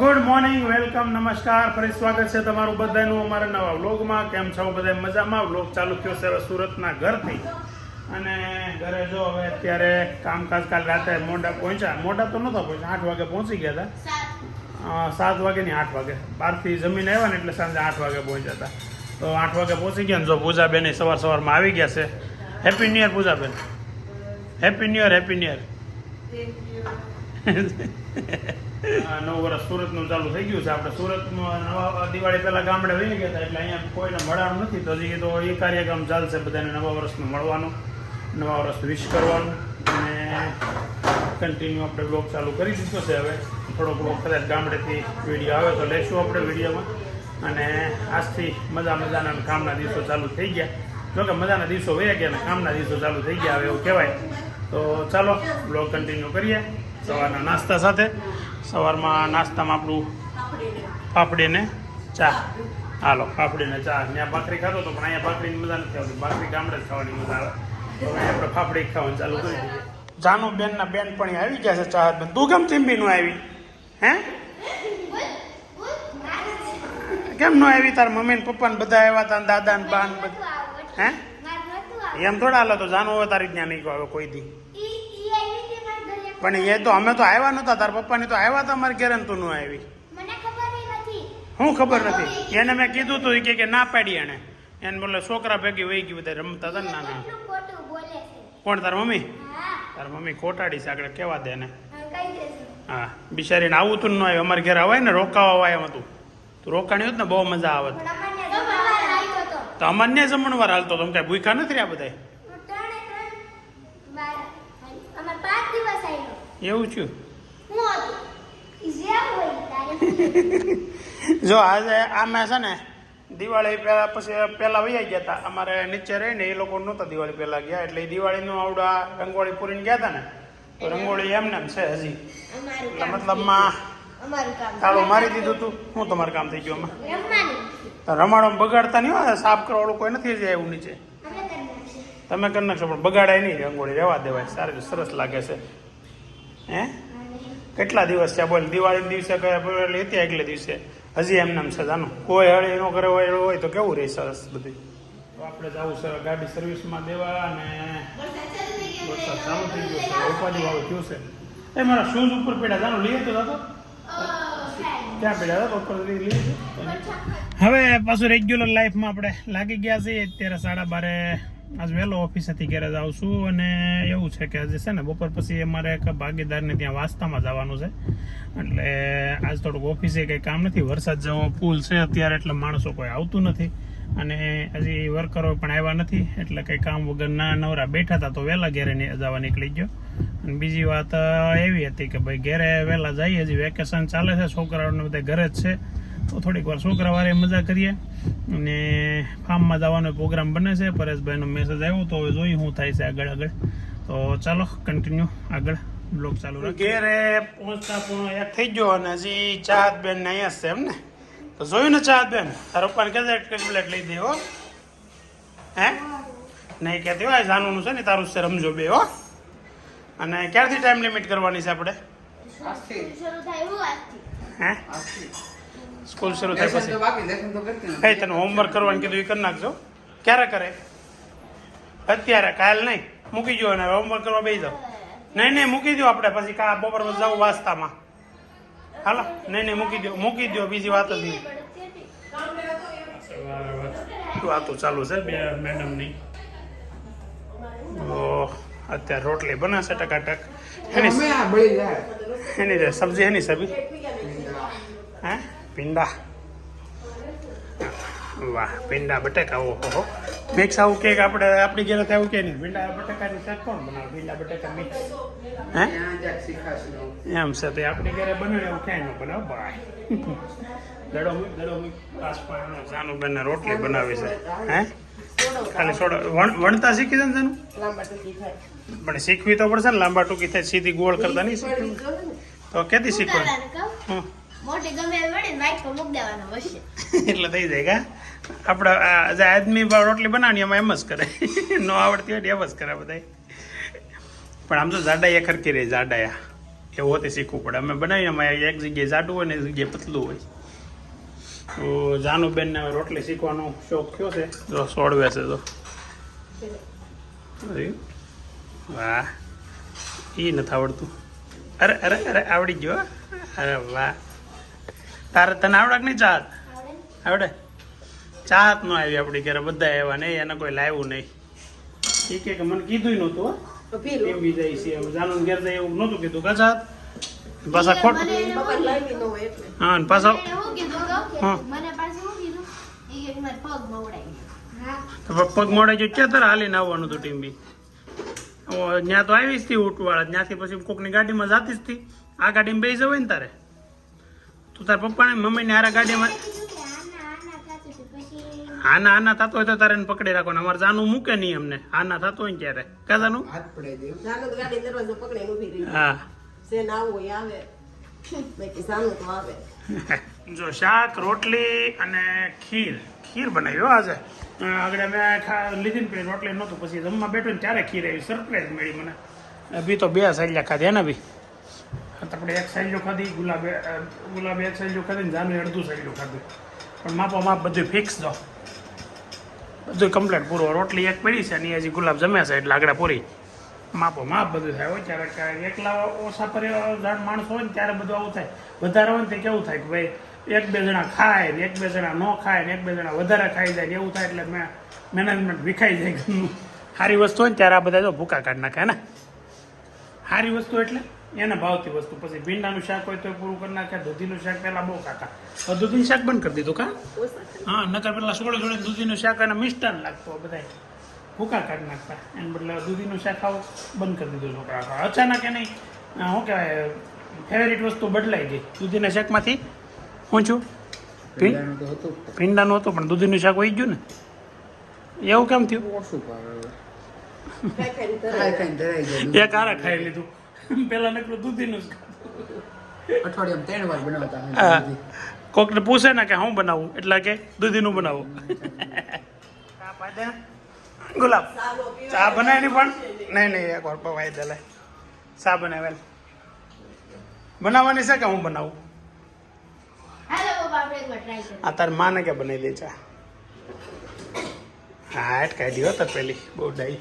Good morning welcome નમસ્કાર ફરી સ્વાગત છે તમારું બધાનું અમારા નવા વ્લોગમાં. કેમ છો? બધા મજામાં? વ્લોગ ચાલુ થયો છે હવે સુરતના ઘરથી. અને ઘરે જો હવે અત્યારે કામકાજ કાલ રાતે મોડા પહોંચ્યા. મોડા તો નહોતા પહોંચ્યા આઠ વાગે પહોંચી ગયા હતા. સાત. વાગે નહીં આઠ વાગે. બહારથી જમીન આવ્યા ને એટલે સાંજે આઠ વાગે પહોંચ્યા હતા. તો આઠ વાગે પહોંચી ગયા ને જો પૂજાબેન સવાર સવારમાં આવી ગયા છે. હેપી ન્યુ ઇયર પૂજાબેન. Happy new year happy new year આ નવ વર્ષ સુરતનું ચાલુ થઈ ગયું છે. આપણે સુરતમાં નવા દિવાળી પહેલા ગામડે વહી ગયા હતા એટલે અહીંયા કોઈને મળવાનું નથી. તો હજી તો એ કાર્યક્રમ ચાલશે બધાને નવા વર્ષનું મળવાનું, નવા વર્ષ વિશ કરવાનું અને કન્ટિન્યુ આપણે બ્લોગ ચાલુ કરી દીધો છે. હવે થોડોક બ્લોગ કદાચ ગામડેથી વીડિયો આવે તો લેશું આપણે વિડીયોમાં. અને આજથી મજા મજાના કામના દિવસો ચાલુ થઈ ગયા. જોકે મજાના દિવસો વહી ગયા અને કામના દિવસો ચાલુ થઈ ગયા, હવે એવું કહેવાય. તો ચાલો બ્લોગ કન્ટિન્યુ કરીએ. સવારના નાસ્તા સાથે. સવારમાં નાસ્તામાં આપણું પાપડીને ચા. હાલો, પાપડીને ચા. ત્યાં ભાખરી ખાતો હતો, પણ અહીંયા ભાખરીની મજા નથી આવતી. ભાખરી ગામડે ખાવાની મજા આવે. તો આપણે પાપડી ખાવાનું ચાલુ કરી દીધી. જાનુ બેનના બેન પણ આવી ગયા છે ચાહત બેન તું કેમ ચીંબીનું આવી? હે? કેમ નો આવી? તાર મમ્મી ને પપ્પા ને બધા આવ્યા હતા, ને દાદા ને બા ને બધા હે? એમ થોડા હાલો તો જાનુ હવે તારી ત્યાં નહીં આવે કોઈ દી. પણ એ તો અમે તો આવ્યા નહોતા તાર પપ્પાની તો આવ્યા હતા મારા ઘરે ને તું ન આવી હું ખબર નથી. એને મેં કીધું તું કે કે ના પાડી એને. એને બોલે છોકરા ભેગી વહી ગયું બધા રમતા હતા ના નાના. કોણ તાર મમ્મી? તાર મમ્મી ખોટાડી છે આગળ કેવા દે એને. હા બિચારીને આવું તું ન આવ્યું અમારે ઘરે અવાય ને રોકાવા આવ્યા એમ હતું. તું રોકાણી હોત ને બહુ મજા આવત. તો અમાન્ય જમણવાર હાલતો તો કઈ ભૂખા નથી રહ્યા બધા એવું છું જો આજે આમાં છે ને દિવાળી પહેલા પછી પહેલા વૈયા ગયા હતા અમારે નીચે રહીને એ લોકો નહોતા દિવાળી પહેલાં ગયા. એટલે એ દિવાળીનું આવડા રંગોળી પૂરીને ગયા હતા ને તો રંગોળી એમને એમ છે હજી. એટલે મતલબમાં તાળું મારી દીધું તું. શું તમારું કામ થઈ ગયું આમાં? રમાડો બગાડતા નહીં હોય સાફ કરવાળું કોઈ નથી જાય એવું નીચે. તમે કરી નાખશો પણ બગાડાય નહીં રંગોળી રહેવા દેવાય. સારી સરસ લાગે છે. હે? કેટલા દિવસ છે બોલ દિવાળી દિવસે કયા એટલે દિવસે? હજી એમને એમ છે જાનું કોઈ હળી એનો કરે હોય હોય તો કેવું રહે સરસ બધું? તો આપણે જવું છે ગાડી સર્વિસમાં દેવા અને વરસાદ ચાલુ થઈ ગયો છે ઉપાધિ વાળું થયું છે. એ મારા શૂઝ ઉપર પડ્યા જાનું લઈએ તો દાદો ક્યાં પડ્યા હતા? ઉપર લઈ લઈએ હવે પાછું રેગ્યુલર લાઈફમાં આપણે લાગી ગયા છીએ અત્યારે સાડા બારે આજ વહેલો ઓફિસેથી ઘરે છું અને એવું છે કે આજે છે ને બપોર પછી અમારે એક ભાગીદારને ત્યાં વાસ્તામાં જવાનું છે. એટલે આજ થોડુંક ઓફિસે કંઈ કામ નથી, વરસાદ જેવો પુલ છે અત્યારે એટલે માણસો કોઈ આવતું નથી. અને હજી વર્કરો પણ આવ્યા નથી, એટલે કંઈ કામ વગર ના નવરા બેઠા હતા તો વહેલા ઘેરે જવા નીકળી ગયો. અને બીજી વાત એવી હતી કે ભાઈ ઘરે વહેલા જઈએ, હજી વેકેશન ચાલે છે, છોકરાઓને બધા ઘરે જ છે. તો થોડીક વાર છોકરા વારે મજા કરીએ. અને ફાર્મમાં જવાનો પ્રોગ્રામ બને છે. પરેશભાઈનો મેસેજ આવ્યો તો હવે જોઈ શું થાય છે આગળ આગળ. તો ચાલો કન્ટિન્યુ આગળ બ્લોગ ચાલુ રાખીએ. ઘેરે પહોંચતા પૂર્ણ એક થઈ ગયો અને હજી ચાહત બેન ને અહીંયા છે એમ ને? તો જોયું ને ચાહત બેન તારા પપ્પાને કહેજે એક પ્લેટ લઈ દે હો. હે? નહીં કહેતી હોય જાનવાનું છે ને તારું છે રમજો બે હો. અને ક્યારથી ટાઈમ લિમિટ કરવાની છે આપણે? હે? સ્કૂલ શરૂ થાય પછી. કઈ તને હોમવર્ક કરવાનું કીધું એ કરી નાખજો. ક્યારે કરે? અત્યારે કાલ નહીં. મૂકી જો અને હોમવર્ક કરવા બેસી જાઓ. નહીં નહીં મૂકી દો આપણે. પછી કા બપોર પછી જાઉં વાસ્તામાં. હાલો. નહીં નહીં મૂકી દો મૂકી દો બીજી વાત જ નહીં. વાતો ચાલુ છે? બે મેડમની અત્યારે રોટલી બનાવશે ટકાટક. એની એની સબ્જી એની સબી હે? ભીંડા વાહ પીંડા બટેકા ઓહો હો. મિક્સ આવું કેક આપણે આપણી ઘરે આવું કે નહીં. ભીંડા બટેકાની શાક કોણ બનાવે? ભીંડા બટેકા મિક્સ હે? એમ છે તે આપણી ઘરે બનાવે એવું ક્યાંય ન બનાવ ભાઈ. દડો દડો પાસ પાણીનો જાનું બેન રોટલી બનાવી છે. હે? ખાલી સોડા. વણ- વણતા શીખી છે ને જાનું પણ શીખવી તો પડશે ને લાંબા ટૂંકી થાય સીધી ગોળ કરતા નહીં શીખવી. તો કેથી શીખવાનું હં. એટલે થઈ જાય કા? આપણે આ આદમી રોટલી બનાવવાની એમાં એમ જ કરે. ન આવડતી હોય એમ જ કરે બધા પણ આમ તો જાડાયા ખરકી રહી, જાડાયા. એવું હોતી શીખવું પડે. અમે બનાવીને અમારે એક જગ્યાએ જાડું હોય ને એક જગ્યાએ પતલું હોય. તો જાનુબેનને હવે રોટલી શીખવાનો શોખ થયો છે. જો સોળવે છે તો? વાહ. એ નથી આવડતું. અરે અરે અરે, આવડી ગયો. અરે, વાહ. તારે તને આવડે કે નહીં ચાહત? આવડે. ચાત ન આવી આપણી ઘરે બધા આવ્યા નહીં એને કોઈ લાવ્યું નહીં. ઠીક કે કે મને કીધું નહોતું એમ બી જાય છે. જાનું ઘેર જાય એવું નહોતું કીધું કા ચાહત? પાછા ખોટ? હા અને પાછા? હા. મને પાછું શું કીધું? ઈ કે મારે પગ મોડાઈ જો ક્યાં તારે હાલીને આવવાનું હતું ટીમ બી? ત્યાં તો આવીશ જ હતી ઊંટવાળા ત્યાંથી પછી કોકની ગાડીમાં જાતી જ હતી આ ગાડીમાં બેસી જવાય ને તારે? તું તાર પપ્પાને મમ્મીને હારા ગાડીમાં આના આના થતો હોય તો તારે પકડી રાખવાનું. અમારે જાનું મૂકે નહીં અમને. આના થતો હોય ને ત્યારે. કાદાનું હા. જો શાક રોટલી અને ખીર. ખીર બનાવ્યો આજે. આગળ મેં ખા લીધી ને પેલી રોટલી નહોતું પછી જમવા બેઠો ને ત્યારે ખીર આવી. સરપ્રાઈઝ મળી મને. બી તો બે સાઈલિયા ખાધી ને બી. આપણે એક સાઈલો ખાધી, ગુલાબે ગુલાબે એક સાઈલો ખાધી ને જાનું અડધું સાઈલો ખાધું. પણ માપો માપ બધું ફિક્સ દો બધું કમ્પ્લેટ પૂરો. રોટલી એક પડી છે અને હજી ગુલાબ જમ્યા છે એટલે આગળ પૂરી. માપો માપ બધું થાય હોય ત્યારે એકલા ઓછા પરિવાર માણસો હોય ને ત્યારે બધું આવું થાય. વધારે હોય ને તે કેવું થાય કે ભાઈ, એક બે જણા ખાય ને એક બે જણા ન ખાય ને એક બે જણા વધારે ખાઈ જાય એવું થાય એટલે મેં મેનેજમેન્ટ વિખાઈ જાય સારી વસ્તુ હોય ને ત્યારે આ બધા ભૂકા કાઢ નાખે ને? સારી વસ્તુ એટલે એને ભાવતી વસ્તુ. પછી ભીંડાનું શાક હોય તો પૂરું કરી નાખે દૂધીનું શાક પહેલાં બહુ ખાતા. હવે દૂધીનું શાક બંધ કરી દીધું કા? હા નકર પેલા સોળે સોળે દૂધીનું શાક અને મિષ્ટાન લાગતો બધા ભૂકા કાઢી નાખતા. એને બદલે દૂધીનું શાક ખાવું બંધ કરી દીધું છોકરા અચાનક એને શું કહેવાય ફેવરિટ વસ્તુ બદલાઈ ગઈ. દૂધીના શાકમાંથી? હું છું? ભીં? હતું. ભીંડાનું હતું પણ દૂધીનું શાક હોય ગયું ને. એવું કેમ થયું? એક હારા ખાઈ લીધું. પેલા નકરું દૂધીનું જ અઠવાડિયામાં ત્રણ વાર બનાવતા. કોકને પૂછે ને કે હું બનાવું એટલે કે દૂધીનું બનાવું. ચા પાઈ દે. ગુલાબ ચા. ચા બનાવેલી પણ નહીં નહીં એક વાર પવાઈ દે ચા બનાવેલ બનાવવાની છે કે હું બનાવું. આ તાર માને કે બનાવી દે ચા? હા એટ કાઢી હો તાર પેલી બહુ ડાઈ.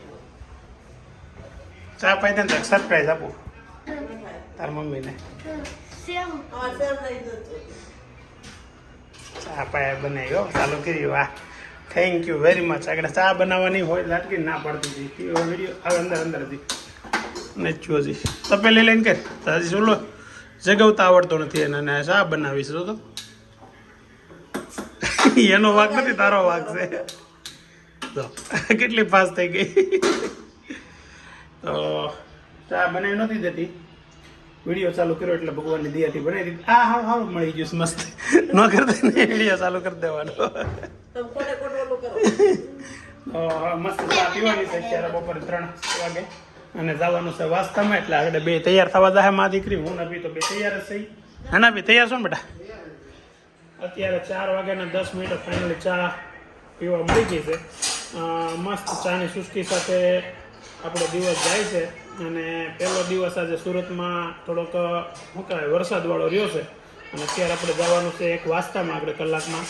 ચા પાઈ દે ને સરપ્રાઈઝ આપું. તાર મમ્મીને. ચા પાયા બનાવ્યો ચાલુ કરી વાહ. થેન્ક યુ વેરી મચ આગળ ચા બનાવવાની હોય લાટકી ના પડતી હતી. વીડિયો આવે અંદર અંદર હતી. નેચ્યું હજી તપેલી લઈને તો હજી શું લો? જગવતા આવડતો નથી એને અને ચા બનાવીશ. તો. એનો વાક નથી, તારો વાક છે. કેટલી ફાસ્ટ થઈ ગઈ. તો ચા બનાવી નથી દેતી. વીડિયો ચાલુ કર્યો એટલે ભગવાનની દયાથી બનાવી દીધી. આ હા હાવ મળી ગયું મસ્ત. ન કરતા ને વીડિયો ચાલુ કરી દેવાનો. મસ્ત ચા પીવાની છે અત્યારે બપોરે ત્રણ વાગે. અને જવાનું છે વાસ્તામાં એટલે આગળ બે તૈયાર થવા જાય મા દીકરી. હું નથી તો બે તૈયાર જ થઈ હા બી તૈયાર છો ને બેટા? અત્યારે ચાર વાગ્યાના દસ મિનિટ ફાઇનલી ચા પીવા મળી ગઈ છે. મસ્ત ચાની સુસ્કી સાથે આપણો દિવસ જાય છે. અને પહેલો દિવસ આજે સુરતમાં થોડોક, શું કહેવાય, વરસાદવાળો રહ્યો છે. અને અત્યારે આપણે જવાનું છે એક વાસ્તામાં આપણે કલાકમાં.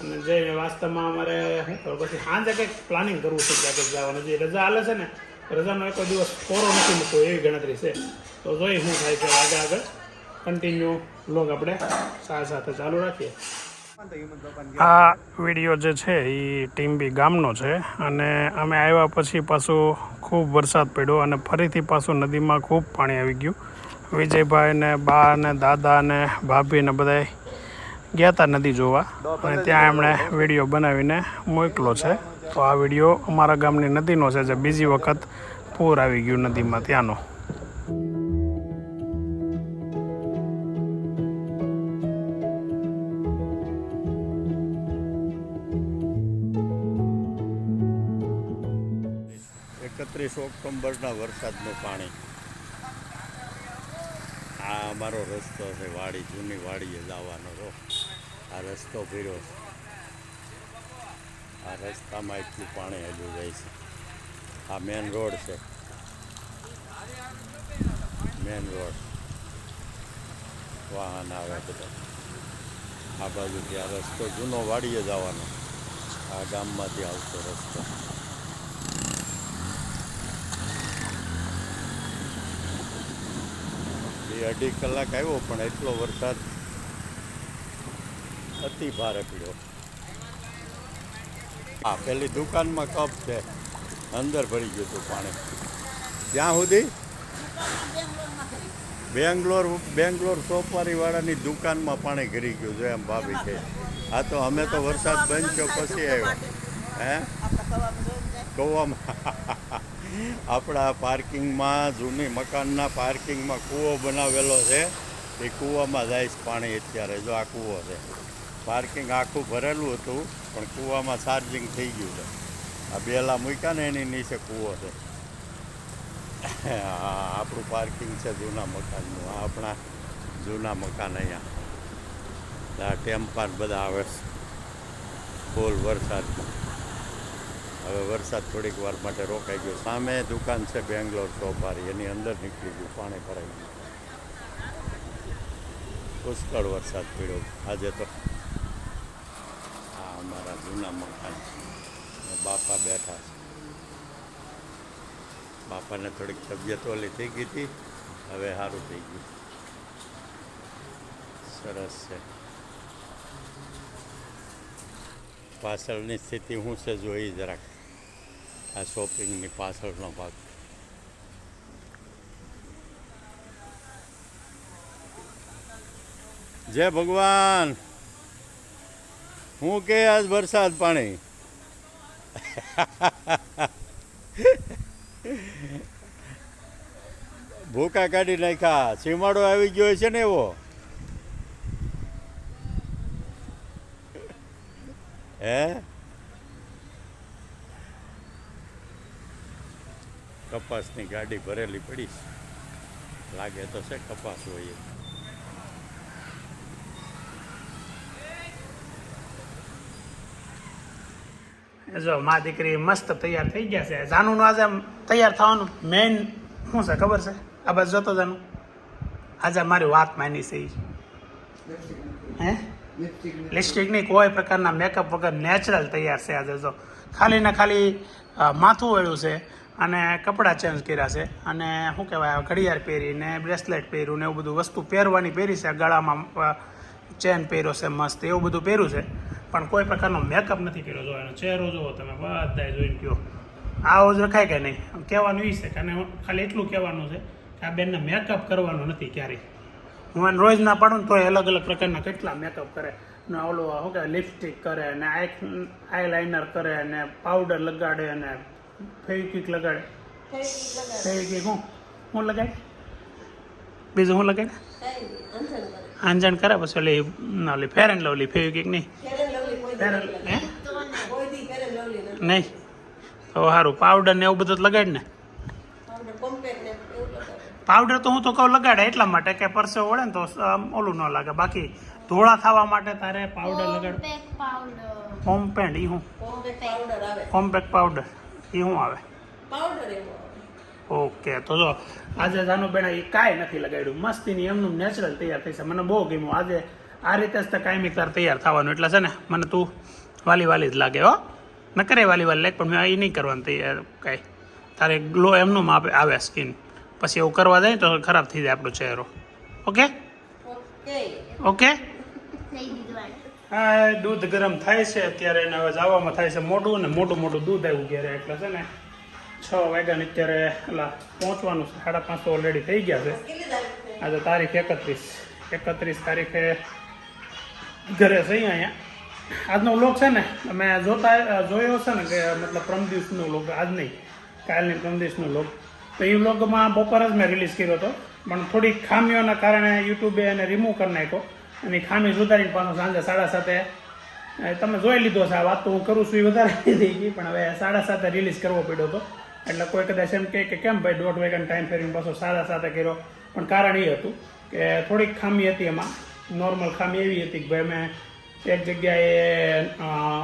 અને જઈને વાસ્તામાં અમારે, શું કહેવાય, પછી સાંજે કંઈક પ્લાનિંગ કરવું છે ક્યાંક કંઈક જવાનું. જે રજા હાલે છે ને, રજાનો એક દિવસ કોરો નથી મૂકવો, એવી ગણતરી છે. તો જોઈ શું થાય છે આગળ આગળ. કન્ટિન્યુ લોગ આપણે સાથે સાથે ચાલુ રાખીએ. આ વીડિયો જે છે એ ટીમ્બી ગામનો છે અને અમે આવ્યા પછી પાછું ખૂબ વરસાદ પડ્યો અને ફરીથી પાછું નદીમાં ખૂબ પાણી આવી ગયું. વિજયભાઈને બા ને દાદા ને ભાભી ને બધા ગયા હતા નદી જોવા અને ત્યાં એમણે વીડિયો બનાવીને મોકલો છે. તો આ વીડિયો અમારા ગામની નદીનો છે જે બીજી વખત પૂર આવી ગયું નદીમાં ત્યાંનો. એકત્રીસ ઓક્ટોમ્બરના વરસાદનું પાણી. આ અમારો રસ્તો છે, વાડી, જૂની વાડીએ જવાનો રહો આ રસ્તો ભીરો છે. આ રસ્તામાં એટલું પાણી હજુ જાય છે. આ મેન રોડ છે. Main road. વાહન આવે બધા. આ બાજુથી આ રસ્તો જૂનો વાડીએ જવાનો. આ ગામમાંથી આવતો રસ્તો. બે અઢી કલાક આવ્યો પણ એટલો વરસાદ અતિ ભારે પડ્યો. હા પેલી દુકાનમાં કપ છે. અંદર ભરી ગયું હતું પાણી. ત્યાં સુધી? બેંગ્લોર બેંગ્લોર સોપારીવાળાની દુકાનમાં પાણી ઘરી ગયું છે એમ ભાભી છે. આ તો અમે તો વરસાદ બંધ થયો પછી આવ્યો. હે? કૂવામાં. આપણા પાર્કિંગમાં, જૂની મકાનના પાર્કિંગમાં કૂવો બનાવેલો છે. એ કૂવામાં જાય છે પાણી અત્યારે, જો આ કૂવો છે. પાર્કિંગ આખું ભરેલું હતું, પણ કૂવામાં ચાર્જિંગ થઈ ગયું છે. આ બેલા મૂક્યા ને એની નીચે કૂવો છે. હા, આપણું પાર્કિંગ છે જૂના મકાનનું, આ આપણા જૂના મકાન અહીંયા. આ ટેમ્પાર બધા આવે છે. ફૂલ વરસાદમાં. હવે વરસાદ થોડીક વાર માટે રોકાઈ ગયો. સામે દુકાન છે બેંગ્લોર સોપારી. એની અંદર નીકળી ગયું, પાણી ભરાઈ ગયું. પુષ્કળ વરસાદ પડ્યો. આજે તો આ અમારા જૂના મકાન છે. બાપા બેઠા છે. બાપાને થોડીક તબિયત ઓલી થઈ ગઈ હતી. હવે સારું થઈ ગયું. સરસ છે. પાછળની સ્થિતિ શું છે, જોઈ જરાક. આ શોપિંગની પાછળનો ભાગ. જય ભગવાન. હું કે આજ વરસાદ પાણી? ભૂકા કાઢી નાખ્યા. સીમાડો આવી ગયો છે ને એવો? હે? કપાસની ગાડી ભરેલી પડી. લાગે તો છે કપાસ હોય જો મા દીકરી મસ્ત તૈયાર થઈ ગયા છે. જાનુનું આજે તૈયાર થવાનું મેઇન શું છે ખબર છે? આ બસ જોતો જાનું. આજે મારી વાત માની છે. હે? લિપસ્ટિક નહીં કોઈ પ્રકારના મેકઅપ વગર નેચરલ તૈયાર છે આજે જો. ખાલી ને ખાલી માથું વળ્યું છે. અને કપડાં ચેન્જ કર્યા છે. અને શું કહેવાય, ઘડિયાળ પહેરીને બ્રેસલેટ પહેર્યું ને એવું બધું વસ્તુ પહેરવાની પહેરી છે. ગળામાં ચેન પહેર્યો છે, મસ્ત એવું બધું પહેર્યું છે. પણ કોઈ પ્રકારનો મેકઅપ નથી કર્યો. જો એનો ચહેરો જુઓ તમે બધાએ જોઈને કહો. આવો જ રખાય કે નહીં? કહેવાનું એ છે કે ખાલી એટલું કહેવાનું છે કે આ બેનને મેકઅપ કરવાનું નથી ક્યારેય. હું એને રોજ ના પાડું ને એ અલગ અલગ પ્રકારના કેટલા મેકઅપ કરે. ને ઓલું શું કહેવાય લિપસ્ટિક કરે ને આઈ આઈ લાઇનર કરે ને પાવડર લગાડે ને ફેવિક્વિક લગાડે. ફેવિક્વિક હું? હું લગાડે બીજું હું લગાડે આંજણ કરે. પછી ઓલી ના, ઓલી ફેર એન્ડ લવલી ફેવિક્વિક નહીં ફેર હે? નહીં. તો સારું પાવડર ને એવું બધું તો લગાડ ને. પાવડર તો હું તો કહું લગાડે એટલા માટે કે પરસે વળે ને તો આમ ઓલું ન લાગે. બાકી ધોળા થવા માટે તારે પાવડર લગાડ. હોમ પેન્ડ કોમ્પેન્ડ એ હું. હોમ પેક કોમ્પેક્ટ પાવડર એ શું આવે? ઓકે તો જો આજે જાનું બેણા એ કાંઈ નથી લગાડ્યું. મસ્તીની એમનું નેચરલ તૈયાર થઈ છે. મને બહુ ગમ્યું. આજે આ રીતે જ તો કાયમી તાર તૈયાર થવાનું. એટલે છે ને મને તું વાલી વાલી જ લાગે હો. ન કરે વાલી વાલી લાગે પણ મેં એ નહીં કરવાનું તૈયાર કાંઈ. તારે ગ્લો એમનું આપે આવે સ્કિન. પછી એવું કરવા જાય તો ખરાબ થઈ જાય આપણો ચહેરો. ઓકે? ઓકે. થઈ દીધું ગરમ થાય છે, અત્યારે એને હવે જવામાં થાય છે મોટું ને મોટું મોટું દૂધ આવ્યું ઘેરે એટલે છે ને છ વાગ્યાને અત્યારે એટલે પહોંચવાનું છે, સાડા પાંચસો ઓલરેડી થઈ ગયા છે. આજે તારીખ એકત્રીસ. એકત્રીસ તારીખે ઘરે છે અહીંયા. આજનો વ્લોગ છે ને, અમે જોતા, જોયો છે ને કે મતલબ પ્રમ દિવસનો વ્લોગ આજ નહીં, કાલની પ્રમ દિવસનો વ્લોગ તો એ વ્લોગમાં બપોર જ મેં રિલીઝ કર્યો હતો, પણ થોડી ખામીઓના કારણે યુટ્યુબે એને રિમૂવ કરી નાખ્યો. અને ખામી સુધારીને પાછું સાંજે સાડા સાતે. તમે જોઈ લીધો છે આ વાત તો હું કરું છું એ વધારે થઈ ગઈ પણ હવે સાડા સાતે રિલીઝ કરવો પડ્યો હતો. એટલે કોઈ કદાચ એમ કહે કે કેમ ભાઈ દોઢ વાગ્યાનો ટાઈમ ફેરીને પાછો સાડા સાતે કર્યો? પણ કારણ એ હતું કે થોડીક ખામી હતી એમાં. નોર્મલ ખામી એવી હતી કે ભાઈ અમે એક જગ્યાએ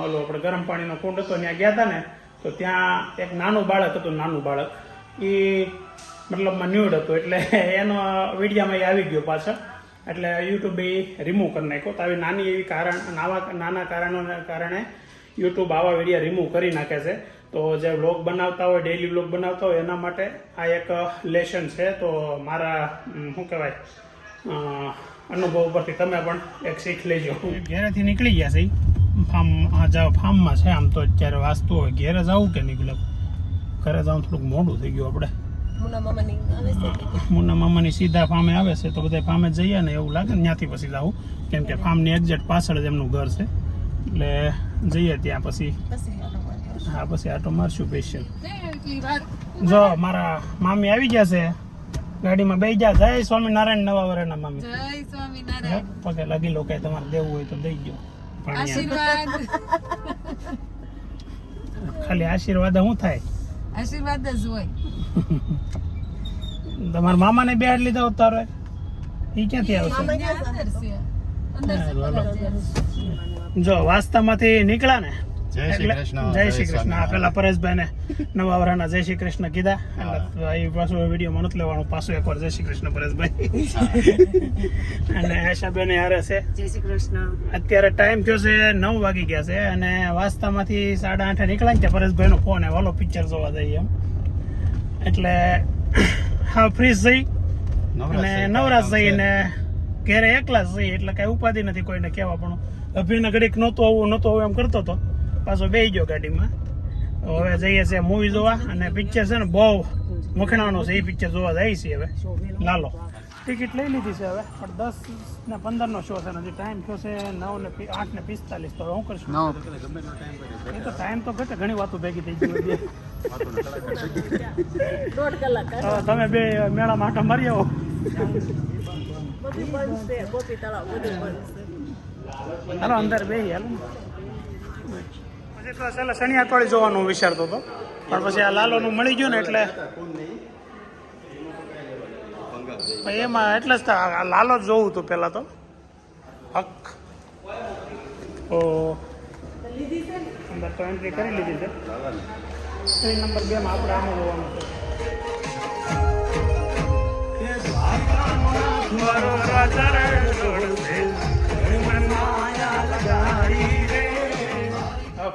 ઓલો આપણે ગરમ પાણીનો કુંડ હતો, ત્યાં ગયા હતા ને, તો ત્યાં એક નાનું બાળક હતું, નાનું બાળક. એ મતલબમાં ન્યૂડ હતું, એટલે એનો વિડીયામાં એ આવી ગયો પાછળ એટલે યુટ્યુબે રિમૂવ કરી નાખ્યો. તો આવી નાની એવી કારણ, નાવા, નાના કારણોના કારણે યુટ્યુબ આવા વીડિયો રિમૂવ કરી નાખે છે. તો જે વ્લોગ બનાવતા હોય ડેઈલી વ્લોગ બનાવતા હોય, એના માટે આ એક લેશન છે. તો મારા શું કહેવાય અનુભવ ઉપરથી તમે પણ એક શીખ લેજો. ઘેરેથી નીકળી ગયા છે. ફાર્મ, આ જાવ ફાર્મમાં છે. આમ તો અત્યારે વાંચતું હોય. ઘેરે જવું કે નીકળે ઘરે જવું થોડુંક મોડું થઈ ગયું આપણે. મુના મામાની સીધા ફામે આવે છે તો બધા ફામે જઈએ ને એવું લાગે ને ત્યાંથી પછી જવું કેમ કે ફાર્મની એક્ઝેક્ટ પાછળ જ એમનું ઘર છે. એટલે જઈએ ત્યાં પછી. હા પછી આટો મારશું સ્પેશિયલ જો મારા મામી આવી ગયા છે. ગાડીમાં બે જા જય સ્વામિનારાયણ નવા વરેના મામી. જય સ્વામિનારાયણ. પગે લગી લો કે તમારે દેવું હોય તો દઈ ગયો આશીર્વાદ. ખાલી આશીર્વાદ શું થાય? આશીર્વાદ જ હોય. તમારા મામાને બે લીધા ઉતારો એ ક્યાંથી આવશે. જો વાસ્તામાંથી નીકળ્યા ને? જય શ્રી કૃષ્ણ, જય જય શ્રી કૃષ્ણ. આ. પેલા પરેશભાઈ ને નવા વરાના જય શ્રી કૃષ્ણ કીધા. એ પાછું વિડીયોમાં નથી લેવાનું. પાછું એકવાર જય શ્રી કૃષ્ણ પરેશભાઈ. અને આશાબેન હારે છે. જય શ્રી કૃષ્ણ. અત્યારે ટાઈમ થયો છે નવ વાગી ગયા છે અને વાસ્તામાંથી સાડા આઠે નીકળ્યા ને ત્યાં પરેશભાઈ નો ફોન આવ્યો. "હાલો પિક્ચર જોવા જઈએ એમ. એટલે હા ફ્રી થઈ અને નવરાશ જઈને ઘેરે એકલા જઈ એટલે કઈ ઉપાધિ નથી કોઈને કહેવા પણ અભિને ઘડીક નહોતું આવું નહોતું આવું એમ કરતો હતો પાછો બે ગયો ગાડીમાં. હવે જઈએ છે મૂવી જોવા અને પિક્ચર છે ને બહુ મખણાનો છે એ પિક્ચર જોવા જાય છે હવે. લાલો. ટિકિટ લઈ લીધી છે હવે પણ દસ ને પંદર નો શો છે હજી ટાઈમ થયો છે નવ ને આઠ ને પિસ્તાલીસ તો હું કરશું? એ તો ટાઈમ તો ઘટે ઘણી વાતો ભેગી થઈ ગઈ તમે બે મેળા માટે મારી આવો. હાલો, અંદર બે હાલો. પછી તો છેલ્લે શનિ અઠવાડિયે જોવાનું વિચારતો હતો. પણ પછી આ લાલોનું મળી ગયું ને એટલે એમાં એટલે જ લાલો જોવું હતું પહેલાં તો. હક. ઓ અંદર તો એન્ટ્રી કરી લીધી છે. સ્ક્રીન નંબર ગેમ આપણે આમાં જોવાનું છે.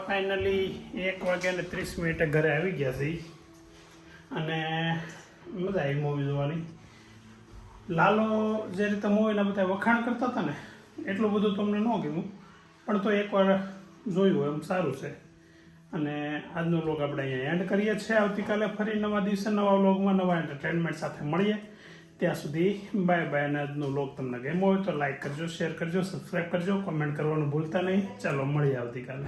ફાઇનલી એક વાગે ને ત્રીસ મિનિટે ઘરે આવી ગયા છે અને મજા આવી મૂવી જોવાની. લાલો જે રીતે મૂવીના બધા વખાણ કરતા હતા ને, એટલું બધું તમને ન ગમ્યું પણ તો એકવાર જોયું એમ સારું છે. અને આજનો લોગ આપણે અહીંયા એન્ડ કરીએ છીએ. આવતીકાલે ફરી નવા દિવસે નવા લોગમાં નવા એન્ટરટેનમેન્ટ સાથે મળીએ. ત્યાં સુધી બાય બાય અને આજનો લોગ તમને ગેમ હોય તો લાઇક કરજો શેર કરજો સબસ્ક્રાઈબ કરજો. કોમેન્ટ કરવાનું ભૂલતા નહીં. ચાલો, મળીએ આવતીકાલે.